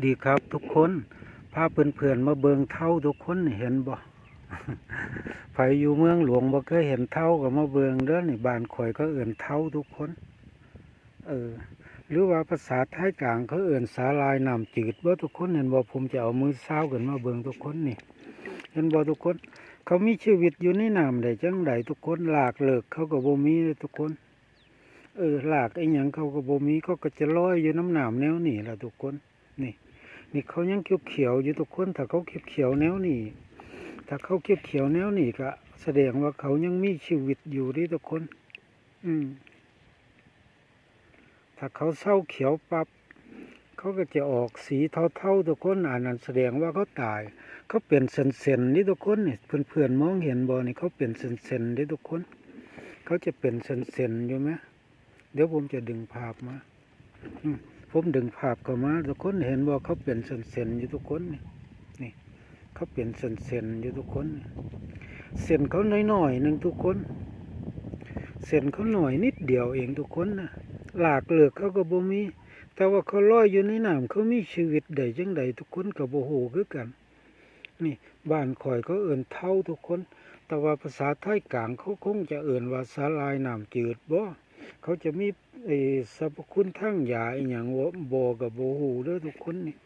ดีครับทุกคนพาเพื่อนๆมาเบิงเท่าทุกคนเห็นบ่ไผอยู่เมืองหลวงบ่เคยเห็นเท่าก็มาเบิงเด้อนี่บ้านข่อยก็เอื่นเท่าทุกคน เออ หรือว่าภาษาไทยกลางเขาเอื่นสาลายน้ำจืดบ่ทุกคนเห็นบ่ผมจะเอามือเช้ากันมาเบิงทุกคนนี่ เห็นบ่ทุกคน เขามีชีวิตอยู่ในน้ำได้จังใดทุกคนหลากเลิกเขาก็บ่มีทุกคน เออหลากไอ้หยังเขาก็บ่มีเขาก็จะลอยอยู่น้ำหน้ำแนวนี่ล่ะทุกคน นี่นี่เขายังเขียวเขียวอยู่ทุกคนถ้าเขาเขียวเขียวแนวนี่ถ้าเขาเขียวเขียวแนวนี่ก็แสดงว่าเขายังมีชีวิตอยู่ที่ทุกคน อืมถ้าเขาเศร้าเขียวปับ๊บเขาก็จะออกสีเทาๆทุกคนอันนั้นแสดงว่าเขาตาย เขาเปลี่ยนเซนๆนี่ทุกคนเนี่เพื่อนๆมองเห็นบ่นี่เขาเปลี่ยนเซนๆนี่ทุกคน เขาจะเป็นเซนๆอยู่ไหมเดี๋ยวผมจะดึงภาพมาอืม ผมดึงภาพเข้ามาทุกคนเห็นว่าเขาเปลี่ยนเส้นๆอยู่ทุกคนนี่เขาเปลี่ยนเส้นๆอยู่ทุกคนเส้นเขาน้อยๆหนึ่งทุกคนเส้นเขาหน่อยนิดเดียวเองทุกคนนะหลากเหลือกเขาก็บ่มี แต่ว่าเขาลอยอยู่ในน้ำเขามีชีวิตใดจังใดทุกคนก็บ่ฮู้คือกัน นี่บ้านข่อยเขาเอิ่นเท่าทุกคน แต่ว่าภาษาไทยกลางเขาคงจะเอิ่นว่าสาลายน้ำจืดบ่ เขาจะมีไอ้สรรพคุณทั้งยาอหย่างว่าบ่กับโบ่ฮู้เด้อทุกคนนี่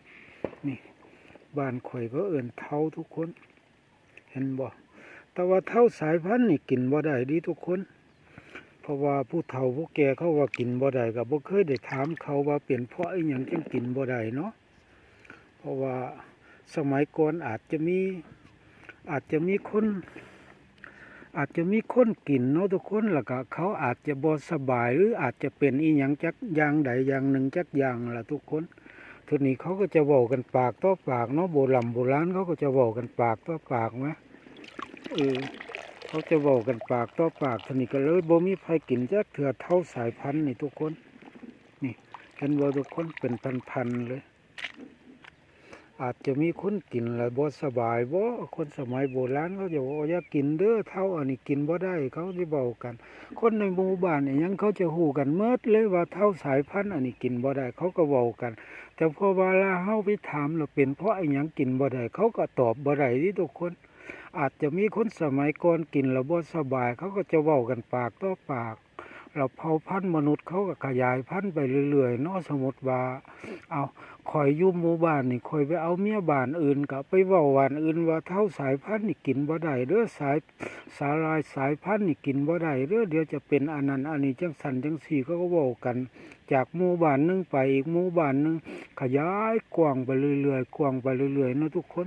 นี่บ้านข่อยก็เอิ่นเท่าทุกคน เห็นบ่แต่ว่าเท่าสายพันธุ์นี่กินบ่ได้ดีทุกคน เพราะว่าผู้เฒ่าผู้แก่เขาว่ากินบ่ได้ก็บ่เคยได้ถามเขาว่าเป็นเพราะอ้หยังจึงกินบ่ได้เนาะเพราะว่าสมัยก่อนอาจจะมีอาจจะมีคน อาจจะมีคนกินเนาะทุกคนล้วก็เขาอาจจะบ่สบายหรืออาจจะเป็นอีหยังจักอย่างใดอย่างหนึ่งจักอย่างล่ะทุกคนทีนี้เขาก็จะเว้ากันปากต่อปากเนาะโบราณโบราณเขาก็จะเว้ากันปากต่อปากไหมเออเขาจะเว้ากันปากต่อปากทีนี้ก็เลยบ่มีใครกินจักเถื่อเท่าสายพันธุ์นี่ทุกคน นี่เห็นว่ทุกคนเป็นพันๆเลย อาจจะมีคนกินแล้วบ่สบายบ่คนสมัยโบราณเขาจะบอกว่าอย่ากินเด้อเท่าอันนี้กินบ่ได้เขาสิเว้ากัน คนในหมู่บ้านเนี่ยยังเขาจะฮู้กันเมิดเลยว่าเท่าสายพันธุ์อันนี้กินบ่ได้เขาก็เว้ากัน แต่พอเวลาเฮาไปถามแล้วเป็นเพราะไอ้ยังกินบ่ได้เขาก็ตอบบ่ได้ที่ทุกคน อาจจะมีคนสมัยก่อนกินแล้วบ่สบาย เขาก็จะเว้ากันปากต่อปาก แล้วเผ่าพันธุ์มนุษย์เขาก็ขยายพันธุ์ไปเรื่อยๆเนาะสมมุติว่า เอาคอยยู่หมู่บ้านนี่คอยไปเอาเมียบ้านอื่นก็ไปเว้าบ้านอื่นว่าเท่าสายพันธุ์นี่กินบ่ได้เด้อสายสาลายสายพันธุ์นี่กินบ่ได้เด้อเดี๋ยวจะเป็นอันนั้นอันนี้จังสันจังสี่ก็เว้ากัน จากหมู่บ้านหนึงไปอีกหมู่บ้านหนึงขยายกว้างไปเรื่อยๆกว้างไปเรื่อยๆเนาะทุกคน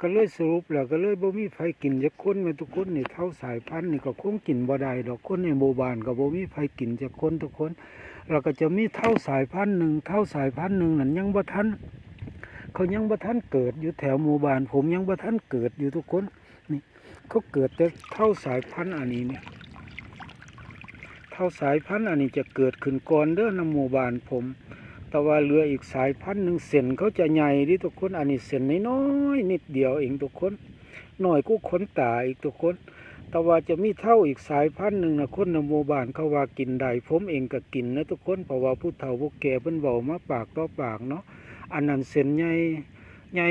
ก็เลยสรุปแล้วก็เลยบ่มีไผกินจักคนม่ทุกคนนี่เท่าสายพันธุ์นี่ก็คงกินบ่ได้ดอกคนในหมู่บ้านก็บ่มีไผกินจักคนทุกคนเราก็จะมีเท่าสายพันธุ์หนึ่งเท่าสายพันธุ์หนึ่งนั่นยังบ่ทันเขายังบ่ทันเกิดอยู่แถวหมู่บ้าน ผมยังบ่ทันเกิดอยู่ทุกคนนี่เขาเกิดแต่เท่าสายพันธุ์อันนี้เนี่ยเท่าสายพันธุ์อันนี้จะเกิดขึ้นก่อนเด้อในหมู่บ้านผม แต่ว่าเรืออีกสายพันธุ์หนึ่งเส้นเขาจะใหญ่ดิทุกคน อันนี้เส้นน้อยนิดเดียวเองทุกคนหน่อยกูขนตาอีกทุกคน แต่ว่าจะมีเท่าอีกสายพันธุ์หนึ่งนะคนในโมบานเขาว่ากินได้ผมเองก็กินนะทุกคนเพราะว่าผู้เฒ่าผู้แก่เพิ่นเบามาปากต่อปากเนาะอันนั้นเส้นใหญ่ ใหญ่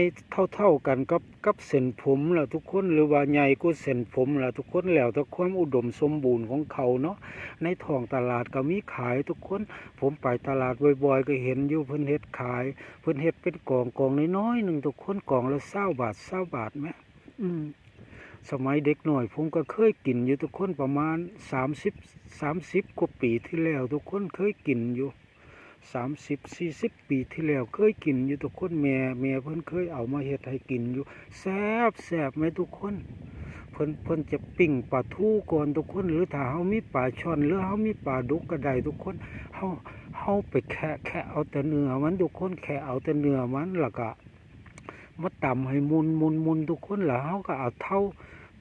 เท่าๆกันกับกับเส้นผมล่ะทุกคนหรือว่าใหญ่กว่าเส้นผมล่ะทุกคนแล้วแต่ความอุดมสมบูรณ์ของเขาเนาะในท้องตลาดก็มีขายทุกคน ผมไปตลาดบ่อยๆ ก็เห็นอยู่เพิ่นเฮ็ดขาย เพิ่นเฮ็ดเป็นกล่องกล่องน้อยๆหนึ่งทุกคนกล่องละ20บาท20บาทไหมอืมสมัยเด็กหน่อย ผมก็เคยกินอยู่ทุกคนประมาณสามสิบามสิบกว่าปีที่แล้ว ทุกคนเคยกินอยู่ สามสิบสี่สิบปีที่แล้วเคยกินอยู่ทุกคนแม่แม่เพิ่นเคยเอามาเฮ็ดให้กินอยู่แซบแซบไหมทุกคน เพิ่นเพิ่นจะปิ้งปลาทูก่อนทุกคน หรือถ้าเฮามีปลาช่อนหรือเฮามีปลาดุกก็ได้ทุกคนเฮาเฮาไปแคะแคะเอาแต่เนื้อมันทุกคนแคะเอาแต่เนื้อมันแล้วก็มาตำให้มุนมุนมุนทุกคนแล้วเฮาก็เอาเท่า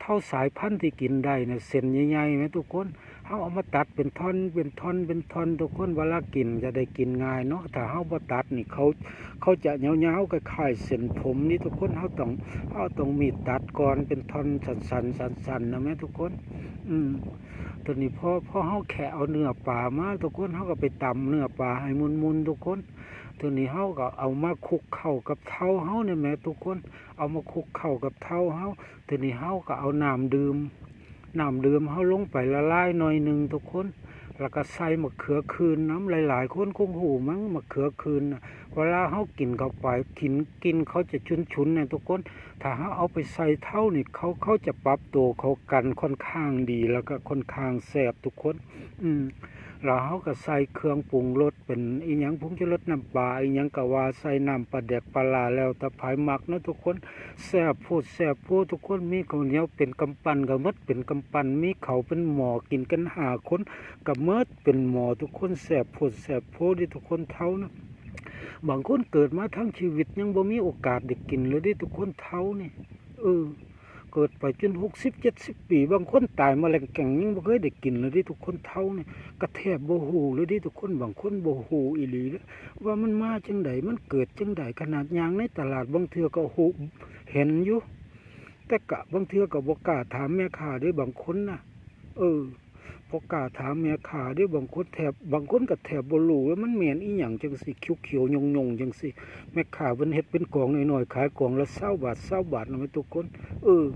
เท่าสายพันธุ์ที่กินได้นะเส้นใหญ่ๆไหมทุกคน เขาเอามาตัดเป็นท่อนเป็นท่อนเป็นท่อนทุกคนเวลากินจะได้กินง่ายเนาะถ้าเขาบ่ตัดนี่เขาเขาจะเงาๆคล้ายๆเส้นผมนี่ทุกคนเขาต้องเขาต้องมีดตัดก่อนเป็นท่อนสันๆสันๆนะแม่ทุกคน อืมตอนนี้พอพอเขาแค่เอาเนื้อปลามาทุกคนเขาก็ไปตำเนื้อปลาให้มุนๆทุกคนทีนี้เฮาก็เอามาคลุกเข้ากับเท้าเฮาเนี่ยแม่ทุกคน เอามาคลุกเข้ากับเท้าเฮาทีนี้เฮาก็เอาน้ำดื่ม น้ำเดือมเขาลงไปละลายหน่อยหนึ่งทุกคนแล้วก็ใส่มะเขือคืนน้ำหลาย ๆ คนคงหูมั้งมะเขือคืนเวลาเขากินเข้าไปกินกินเขาจะชุนๆเนี่ยทุกคน ถ้าเขาเอาไปใส่เท่านี่เขาเขาจะปรับตัวเขากันค่อนข้างดีแล้วก็ค่อนข้างแสบทุกคน อืม แล้วเฮาก็ใส่เครื่องปรุงรสเป็นอีหยังผงชูรสน้ำปลาอีหยังก็ว่าใส่น้ำปลาแดกปลาร้าแล้วแต่ภายมักเนาะทุกคนแซ่บโพดแซ่บโพดทุกคนมีข้าวเหนียวเป็นกำปั้นก็หมดเป็นกำปั้นมีเขาเป็นหมอกินกันหาคนก็หมดเป็นหมอทุกคนแซ่บโพดแซ่บโพดที่ทุกคนเท่านะบางคนเกิดมาทั้งชีวิตยังบ่มีโอกาสได้กินเลยได้ทุกคนเท่านี่เออ เกิดไปจนหกสิบเจ็ดสิบปี บางคนตายมาแรงแก่งยังบ่เคยได้กินเลยที่ทุกคนเท่านี่กระแทบโบหูเลยที่ทุกคนบางคนโบหูอีหลีแล้ว่ามันมาจังใดมันเกิดจังใดขนาดยางในตลาดบางเทื่อก็หูเห็นอยู่แต่กะบางเทื่อก็บอกกาถามแม่ค้าด้วยบางคนน่ะเออ พอกาถามแม่ค้าด้วยบางคนแถบบางคนก็แถบบ่รู้ว่ามันเหม็นอีหยังจังสิคิ้วเขียวๆยงจังสิแม่ค้าเพิ่นเฮ็ดเป็นกล่องหน้อยๆขายกล่องละ20บาท20บาทนะแม่ทุกคนเออ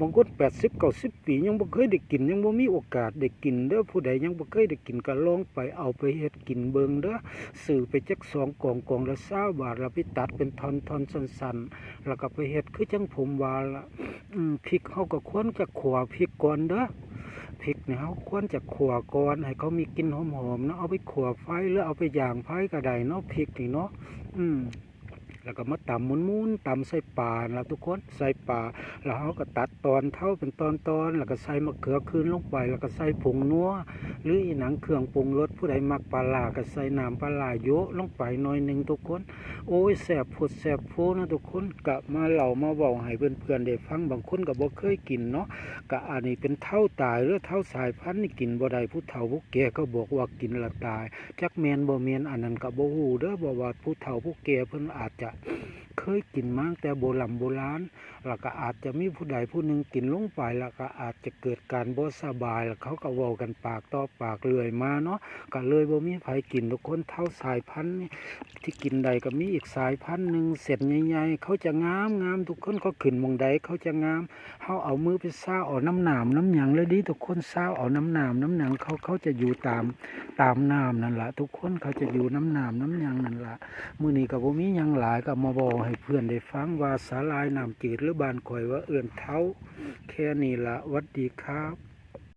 บางคน80 90ปียังบ่เคยได้กินยังบ่มีโอกาสได้กินเด้อผู้ใดยังบ่เคยได้กินก็ลองไปเอาไปเฮ็ดกินเบิ่งเด้อซื้อไปจักสองกล่องกล่องละ20บาทแล้วไปตัดเป็นท่อนๆสั้นๆแล้วก็ไปเฮ็ดคือจังผมว่าละอืมพริกเฮาก็ควรจะขัวพริกก่อนเด้อ พริกเนี่ยเขาควรจะขัวก่อนให้เขามีกลิ่นหอมๆเนาะเอาไปขัวไฟหรือเอาไปย่างไฟก็ได้เนาะพริกนี่เนาะอืม แล้วก็มาตำมุนๆตำใส่ปลาแล้วทุกคนใส่ปลาแล้วเขาก็ตัดตอนเท่าเป็นตอนๆแล้วก็ใส่มะเขือคืนลงไป แล้วก็ใส่ผงนัวหรืออีหนังเครื่องปรุงรสผู้ใดมักปลาลาก็ใส่น้ำปลาลาโยะลงไปหน่อยหนึ่งทุกคน โอ้ยแสบผดแสบโพนะทุกคนกะมาเหล่ามาเว้าให้เพื่อนๆได้ฟังบางคนก็บ่เคยกินเนาะก็อันนี้เป็นเท่าตายหรือเท่าสายพันธุ์นี่กินบ่ได้ผู้เฒ่าผู้แก่ก็บอกว่ากินและตายจักแมนบ่แมนอันนั้นก็บ่ฮู้เด้อบ่ว่าผู้เฒ่าผู้แก่เพิ่นอาจจะ yeah. เคยกินมาตั้งแต่โบราณโบราณแล้วก็อาจจะมีผู้ใดผู้หนึ่งกินลงไปแล้วก็อาจจะเกิดการบ่สบายแล้วเขาก็เว้ากันปากต่อปากเรื่อยมาเนาะก็เลยบ่มีไผกินทุกคนเท่าสายพันธุ์ที่กินใดก็มีอีกสายพันธุ์หนึ่งเส้นใหญ่ๆเขาจะงามงามทุกคนเขาขึ้นมองใดเขาจะงามเขาเอามือไปซ่าเอาน้ำหนามน้ำหยังเลยดิทุกคนซ่าเอาน้ำหนามน้ำหยังเขาเขาจะอยู่ตามตามน้ำนั่นละทุกคนเขาจะอยู่น้ำหนามน้ำหยังนั่นละมือนี้กับผมมีหยังหลายกับมาบอกให้เพื่อนได้ฟังว่าสาลายน้ำจืดหรือบานข่อยว่าเอื่อนเท้าแค่นี้ละวัดดีครับ